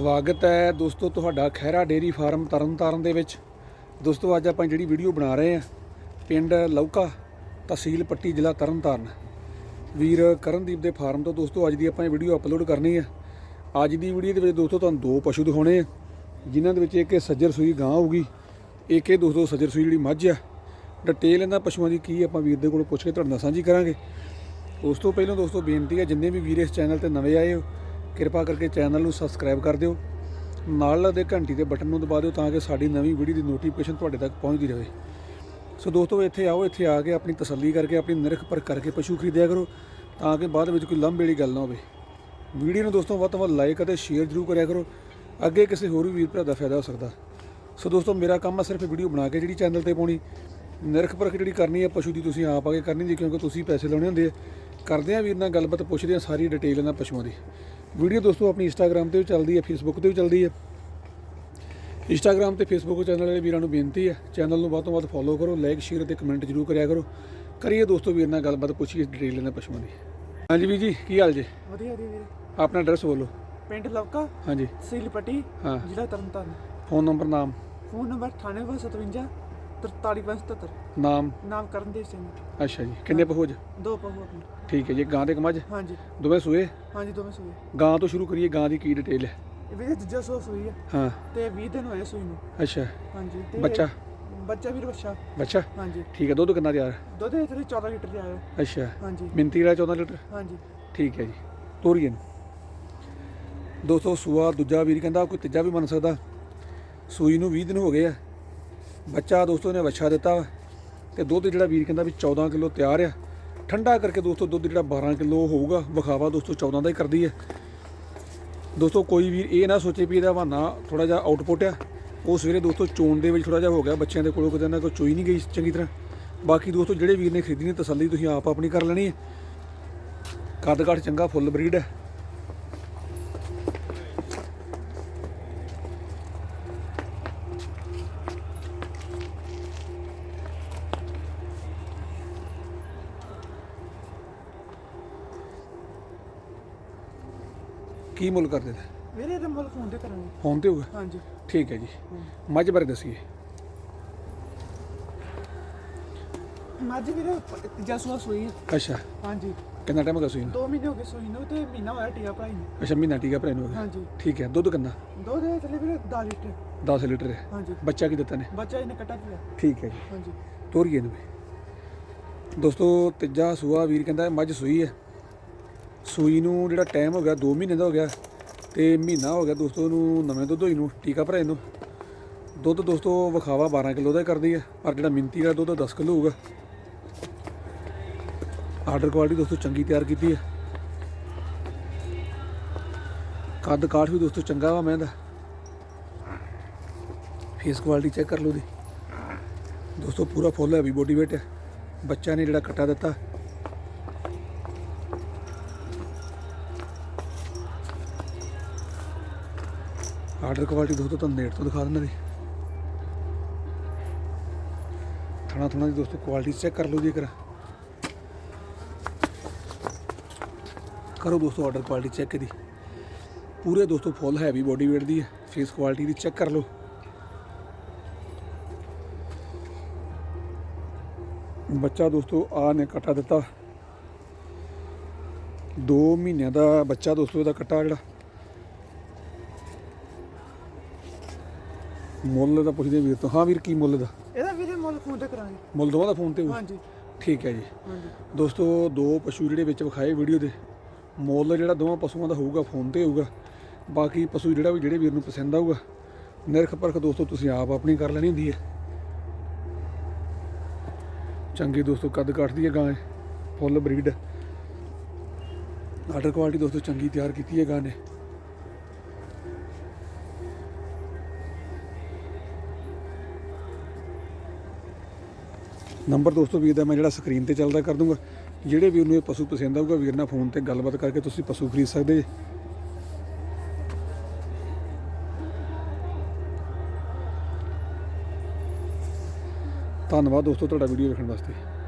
ਸਵਾਗਤ ਹੈ ਦੋਸਤੋ ਤੁਹਾਡਾ ਖਹਿਰਾ ਡੇਰੀ ਫਾਰਮ ਤਰਨਤਾਰਨ ਦੇ ਵਿੱਚ। ਦੋਸਤੋ ਅੱਜ ਆਪਾਂ ਜਿਹੜੀ ਵੀਡੀਓ ਬਣਾ ਰਹੇ ਹਾਂ, ਪਿੰਡ ਲੌਕਾ ਤਹਿਸੀਲ ਪੱਟੀ ਜ਼ਿਲ੍ਹਾ ਤਰਨਤਾਰਨ। ਵੀਰ ਕਰਨਦੀਪ ਦੇ ਫਾਰਮ ਤੋਂ ਦੋਸਤੋ ਅੱਜ ਦੀ ਆਪਾਂ ਇਹ ਵੀਡੀਓ ਅਪਲੋਡ ਕਰਨੀ ਹੈ। ਅੱਜ ਦੀ ਵੀਡੀਓ ਦੇ ਵਿੱਚ ਦੋਸਤੋ ਤੁਹਾਨੂੰ ਦੋ ਪਸ਼ੂ ਦਿਖਾਉਣੇ ਆ, ਜਿਨ੍ਹਾਂ ਦੇ ਵਿੱਚ ਇੱਕ ਇਹ ਸੱਜਰ ਸੂਈ ਗਾਂ ਹੋਊਗੀ, ਇੱਕ ਇਹ ਦੋਸਤੋ ਸੱਜਰ ਸੂਈ ਜਿਹੜੀ ਮੱਝ ਆ। ਡਿਟੇਲ ਇਹਨਾਂ ਪਸ਼ੂਆਂ ਦੀ ਕੀ ਆਪਾਂ ਵੀਰ ਦੇ ਕੋਲੋਂ ਪੁੱਛ ਕੇ ਤੁਹਾਡੇ ਨਾਲ ਸਾਂਝੀ ਕਰਾਂਗੇ। ਉਸ ਤੋਂ ਪਹਿਲਾਂ ਦੋਸਤੋ ਬੇਨਤੀ ਹੈ, ਜਿੰਨੇ ਵੀ ਵੀਰ ਇਸ ਚੈਨਲ ਤੇ ਨਵੇਂ ਆਏ ਹੋ ਕਿਰਪਾ ਕਰਕੇ ਚੈਨਲ ਨੂੰ ਸਬਸਕ੍ਰਾਈਬ ਕਰ ਦਿਓ। ਨਾਲ ਦੇ ਘੰਟੀ ਦੇ ਬਟਨ ਨੂੰ ਦਬਾ ਦਿਓ ਤਾਂ ਕਿ ਸਾਡੀ ਨਵੀਂ ਵੀਡੀਓ ਦੀ ਨੋਟੀਫਿਕੇਸ਼ਨ ਤੁਹਾਡੇ ਤੱਕ ਪਹੁੰਚਦੀ ਰਹੇ। ਸੋ ਦੋਸਤੋ, ਇੱਥੇ ਆਓ, ਇੱਥੇ ਆ ਕੇ ਆਪਣੀ ਤਸੱਲੀ ਕਰਕੇ, ਆਪਣੀ ਨਿਰਖ ਪਰਖ ਕਰਕੇ ਪਸ਼ੂ ਖਰੀਦਿਆ ਕਰੋ ਤਾਂ ਕਿ ਬਾਅਦ ਵਿੱਚ ਕੋਈ ਲੰਬੇ ਵਾਲੀ ਗੱਲ ਨਾ ਹੋਵੇ। ਵੀਡੀਓ ਨੂੰ ਦੋਸਤੋ, ਵੱਧ ਤੋਂ ਵੱਧ ਲਾਈਕ ਅਤੇ ਸ਼ੇਅਰ ਜ਼ਰੂਰ ਕਰਿਆ ਕਰੋ। ਅੱਗੇ ਕਿਸੇ ਹੋਰ ਵੀ ਵੀਰ ਭਰਾ ਦਾ ਫਾਇਦਾ ਹੋ ਸਕਦਾ। ਸੋ ਦੋਸਤੋ, ਮੇਰਾ ਕੰਮ ਆ ਸਿਰਫ ਵੀਡੀਓ ਬਣਾ ਕੇ ਜਿਹੜੀ ਚੈਨਲ ਤੇ ਪਾਉਣੀ। ਨਿਰਖ ਪਰਖ ਜਿਹੜੀ ਕਰਨੀ ਹੈ ਪਸ਼ੂ ਦੀ ਤੁਸੀਂ ਆਪ ਆ ਕੇ ਕਰਨੀ ਜੀ, ਕਿਉਂਕਿ ਤੁਸੀਂ ਪੈਸੇ ਲਾਉਣੇ ਹੁੰਦੇ ਆ। ਕਰਦੇ ਆ ਵੀਰ ਨਾਲ ਗੱਲਬਾਤ, ਪੁੱਛਦੇ ਆ ਸਾਰੀ ਡਿਟੇਲ ਇਹਨਾਂ ਪਸ਼ੂਆਂ ਦੀ। ਵੀਡੀਓ ਦੋਸਤੋ ਆਪਣੀ ਇੰਸਟਾਗ੍ਰam ਤੇ ਵੀ ਚੱਲਦੀ ਹੈ ਫੇਸਬੁੱਕ ਤੇ ਵੀ ਚੱਲਦੀ ਹੈ। ਇੰਸਟਾਗ੍ਰam ਤੇ ਫੇਸਬੁੱਕ ਚੈਨਲ ਵਾਲੇ ਵੀਰਾਂ ਨੂੰ ਬੇਨਤੀ ਹੈ ਚੈਨਲ ਨੂੰ ਵੱਧ ਤੋਂ ਵੱਧ ਫੋਲੋ ਕਰੋ ਲਾਈਕ ਸ਼ੇਅਰ ਅਤੇ ਕਮੈਂਟ ਜ਼ਰੂਰ ਕਰਿਆ ਕਰੋ। ਕਰੀਏ ਦੋਸਤੋ ਵੀਰ ਨਾਲ ਗੱਲਬਾਤ ਪੁੱਛੀਏ ਡਿਟੇਲ ਇਹਨਾਂ ਪਸ਼ੂਆਂ ਦੀ। ਹਾਂਜੀ ਵੀਰ ਜੀ ਕੀ ਹਾਲ ਜੀ? ਵਧੀਆ ਵਧੀਆ ਵੀਰੇ। ਆਪਣਾ ਐਡਰੈਸ ਬੋਲੋ। ਪਿੰਡ ਲਵਕਾ ਹਾਂਜੀ। ਸੀਲ ਪੱਟੀ ਹਾਂ। ਜ਼ਿਲ੍ਹਾ ਤਰਨਤਾਰਨ। ਫੋਨ ਨੰਬਰ ਨਾਮ। ਫੋਨ ਨੰਬਰ 9857 4375 ਨਾਮ? ਨਾਮ ਕਰਨਦੀਪ ਸਿੰਘ। ਅੱਛਾ ਜੀ ਕਿੰਨੇ ਪਹੁੰਚ ਦੋ ਪਹੂ ਆਪਣੇ ਠੀਕ ਹੈ ਜੀ ਗਾਂ ਦੇ ਕਮਜ ਹਾਂਜੀ। ਦੋਵੇਂ ਸੂਏ? ਹਾਂਜੀ ਦੋਵੇਂ ਸੂਈ ਗਾਂ ਤੋਂ ਸ਼ੁਰੂ ਕਰੀਏ ਗਾਂ ਦੀ ਕੀ ਡਿਟੇਲ ਹੈ? ਇਹ ਵੀਰੇ ਦੂਜਾ ਸੋ ਸੂਈ ਹੈ ਹਾਂ। ਤੇ 20 ਦਿਨ ਹੋਏ ਸੂਈ ਨੂੰ। ਅੱਛਾ। ਹਾਂਜੀ ਤੇ ਬੱਚਾ? ਬੱਚਾ ਵੀਰ ਬੱਚਾ। ਬੱਚਾ? ਹਾਂਜੀ। ਠੀਕ ਹੈ ਦੁੱਧ ਕਿੰਨਾ ਤਿਆਰ ਦੁੱਧ ਇਹ ਥੋੜੀ 14 ਲੀਟਰ ਦੇ ਆਇਆ ਅੱਛਾ। ਹਾਂਜੀ। ਮਿੰਤੀ ਵਾਲਾ 14 ਲੀਟਰ? ਹਾਂਜੀ। ਠੀਕ ਹੈ ਜੀ। ਤੋਰੀਏ ਦੋਸਤੋ ਸੂਆ ਦੂਜਾ ਵੀਰ ਕਹਿੰਦਾ ਕੋਈ ਤੀਜਾ ਵੀ ਬਣ ਸਕਦਾ। ਸੂਈ ਨੂੰ 20 ਦਿਨ ਹੋ ਗਏ ਆ। ਬੱਚਾ ਦੋਸਤੋ ਨੇ ਵੱਛਾ ਦਿੱਤਾ ਵਾ ਤੇ ਦੁੱਧ ਜਿਹੜਾ ਵੀਰ ਕਹਿੰਦਾ ਵੀ 14 ਕਿਲੋ ਤਿਆਰ ਆ। ਠੰਡਾ ਕਰਕੇ ਦੋਸਤੋ ਦੁੱਧ ਜਿਹੜਾ 12 ਕਿਲੋ ਹੋਊਗਾ, ਵਿਖਾਵਾ ਦੋਸਤੋ 14 ਦਾ ਹੀ ਕਰਦੀ ਹੈ ਦੋਸਤੋ ਕੋਈ ਵੀਰ ਇਹ ਨਾ ਸੋਚੇ ਵੀ ਇਹਦਾ ਬਹਾਨਾ ਥੋੜਾ ਜਿਹਾ ਆਊਟਪੁੱਟ ਆ। ਉਹ ਸਵੇਰੇ ਦੋਸਤੋ ਚੋਣ ਦੇ ਵਿੱਚ ਥੋੜਾ ਜਿਹਾ ਹੋ ਗਿਆ, ਬੱਚਿਆਂ ਦੇ ਕੋਲੋਂ ਕਿਤੇ ਨਾ ਕੋਈ ਚੋਈ ਨਹੀਂ ਗਈ ਚੰਗੀ ਤਰ੍ਹਾਂ। ਬਾਕੀ ਦੋਸਤੋ ਜਿਹੜੇ ਵੀਰ ਨੇ ਖਰੀਦਣੀ ਤਸੱਲੀ ਤੁਸੀਂ ਆਪ ਆਪਣੀ ਕਰ ਲੈਣੀ ਹੈ ਕੱਦ ਕਾਠ ਚੰਗਾ ਫੁੱਲ ਬਰੀਡ ਹੈ ਕੀ ਮੁੱਲ ਕਰਦੇ ਨੇ? ਵੀਰੇ ਇਹਦਾ ਮੁੱਲ ਫੋਨ ਤੇ ਕਰਾਂਗੇ ਫੋਨ ਤੇ ਹੋਊਗਾ? ਹਾਂਜੀ। ਠੀਕ ਹੈ ਜੀ। ਮੱਝ ਬਾਰੇ ਦੱਸੀਏ। ਮੱਝ ਵੀਰੇ ਤੀਜਾ ਸੂਆ ਸੂਈ ਹੈ। ਅੱਛਾ। ਹਾਂਜੀ। ਕਿੰਨਾ ਟਾਈਮ ਹੋ ਗਿਆ ਸੂਈ ਨੂੰ? 2 ਮਹੀਨੇ ਹੋ ਗਏ ਸੂਈ ਨੂੰ ਤੇ ਮਹੀਨਾ ਹੋਇਆ ਟੀਆ ਭਾਈ ਨੂੰ। ਅੱਛਾ ਮਹੀਨਾ ਟੀਕਾ ਭਰੇ ਨੂੰ ਹੋ ਗਿਆ। ਹਾਂਜੀ। ਠੀਕ ਹੈ ਦੁੱਧ ਕਿੰਨਾ? ਦੁੱਧ ਇਹ ਥੱਲੇ ਵੀਰੇ 10 ਲੀਟਰ। 10 ਲੀਟਰ ਹੈ। ਹਾਂਜੀ। ਬੱਚਾ ਕੀ ਦਿੱਤਾ ਨੇ? ਬੱਚਾ ਇਹਨੇ ਕੱਟਾ ਪਿਆ। ਠੀਕ ਹੈ ਜੀ। ਹਾਂਜੀ। ਤੋਰੀਏ ਨੂੰ ਵੀ। ਦੋਸਤੋ ਤੀਜਾ ਸੂਆ ਵੀਰ ਕਹਿੰਦਾ ਇਹ ਮੱਝ ਸੂਈ ਹੈ। ਸੂਈ ਨੂੰ ਜਿਹੜਾ ਟਾਈਮ ਹੋ ਗਿਆ 2 ਮਹੀਨੇ ਦਾ ਹੋ ਗਿਆ ਤੇ ਮਹੀਨਾ ਹੋ ਗਿਆ ਦੋਸਤੋ ਨੂੰ ਨਵੇਂ ਦੁੱਧ ਹੋਈ ਨੂੰ, ਟੀਕਾ ਭਰਾਏ ਨੂੰ ਦੁੱਧ ਦੋਸਤੋ ਵਿਖਾਵਾ 12 ਕਿਲੋ ਦਾ ਹੀ ਕਰਦੀ ਹੈ ਪਰ ਜਿਹੜਾ ਮਿੰਤੀ ਦਾ ਦੁੱਧ 10 ਕਿਲੋ ਹੋਊਗਾ। ਆਰਡਰ ਕੁਆਲਿਟੀ ਦੋਸਤੋ ਚੰਗੀ ਤਿਆਰ ਕੀਤੀ ਹੈ ਕੱਦ ਕਾਠ ਵੀ ਦੋਸਤੋ ਚੰਗਾ ਵਾ ਮੈਂ ਦਾ ਫੇਸ ਕੁਆਲਿਟੀ ਚੈੱਕ ਕਰ ਲਓ ਦੀ ਦੋਸਤੋ ਪੂਰਾ ਫੁੱਲ ਹੈ ਵੀ ਬੋਡੀ weight ਹੈ ਬੱਚਾ ਨੇ ਜਿਹੜਾ ਕੱਟਾ ਦਿੱਤਾ। ਆਰਡਰ ਕੁਆਲਿਟੀ ਦੋਸਤੋ ਤੁਹਾਨੂੰ ਨੇੜ ਤੋਂ ਦਿਖਾ ਦਿੰਦਾ ਜੀ। ਥਣਾ ਥਣਾ ਦੀ ਦੋਸਤੋ ਕੁਆਲਿਟੀ ਚੈੱਕ ਕਰ ਲਓ ਜੀ ਕਰਾ ਕਰੋ ਦੋਸਤੋ ਆਰਡਰ ਕੁਆਲਿਟੀ ਚੈੱਕ ਦੀ ਪੂਰੇ ਦੋਸਤੋ ਫੁੱਲ ਹੈਵੀ ਬੋਡੀ weight ਦੀ ਹੈ। ਫੇਸ ਕੁਆਲਿਟੀ ਦੀ ਚੈੱਕ ਕਰ ਲਓ। ਬੱਚਾ ਦੋਸਤੋ ਆ ਨੇ ਕਟਾ ਦਿੱਤਾ। 2 ਮਹੀਨਿਆਂ ਦਾ ਬੱਚਾ ਦੋਸਤੋ ਇਹਦਾ ਕੱਟਾ ਜਿਹੜਾ। ਮੁੱਲ ਦਾ ਪੁੱਛਦੇ ਵੀਰ ਤੋਂ। ਹਾਂ ਵੀਰ ਕੀ ਮੁੱਲ ਦਾ? ਇਹਦਾ ਵੀਰੇ ਮੁੱਲ ਫੋਨ ਤੇ ਕਰਾਂਗੇ। ਮੁੱਲ ਦੋਵਾਂ ਦਾ ਫੋਨ ਤੇ ਹੋਊ? ਹਾਂਜੀ। ਠੀਕ ਹੈ ਜੀ। ਹਾਂਜੀ। ਦੋਸਤੋ ਦੋ ਪਸ਼ੂ ਜਿਹੜੇ ਵਿੱਚ ਵਿਖਾਏ ਵੀਡੀਓ ਦੇ। ਮੁੱਲ ਜਿਹੜਾ ਦੋਵਾਂ ਪਸ਼ੂਆਂ ਦਾ ਹੋਊਗਾ ਫੋਨ ਤੇ ਹੋਊਗਾ। ਬਾਕੀ ਪਸ਼ੂ ਜਿਹੜਾ ਵੀ ਜਿਹੜੇ ਵੀਰ ਨੂੰ ਪਸੰਦ ਆਊਗਾ ਨਿਰਖ ਪਰਖ ਦੋਸਤੋ ਤੁਸੀਂ ਆਪ ਆਪਣੀ ਕਰ ਲੈਣੀ ਹੁੰਦੀ ਹੈ। ਚੰਗੀ ਦੋਸਤੋ ਕੱਦ ਕੱਟਦੀ ਹੈ ਗਾਂ ਇਹ, ਫੁੱਲ ਬਰੀਡ। ਆਰਡਰ ਕੁਆਲਿਟੀ ਦੋਸਤੋ ਚੰਗੀ ਤਿਆਰ ਕੀਤੀ ਹੈ ਗਾਂ ਨੇ। ਨੰਬਰ ਦੋਸਤੋ ਵੀਰ ਦਾ ਮੈਂ ਜਿਹੜਾ ਸਕਰੀਨ ਤੇ ਚੱਲਦਾ ਕਰ ਦੂੰਗਾ। ਜਿਹੜੇ ਵੀਰ ਨੂੰ ਇਹ ਪਸ਼ੂ ਪਸੰਦ ਆਊਗਾ, ਵੀਰ ਨਾਲ ਫੋਨ ਤੇ ਗੱਲਬਾਤ ਕਰਕੇ ਤੁਸੀਂ ਪਸ਼ੂ ਖਰੀਦ ਸਕਦੇ ਜੀ। ਧੰਨਵਾਦ ਦੋਸਤੋ ਤੁਹਾਡਾ ਵੀਡੀਓ ਵੇਖਣ ਵਾਸਤੇ।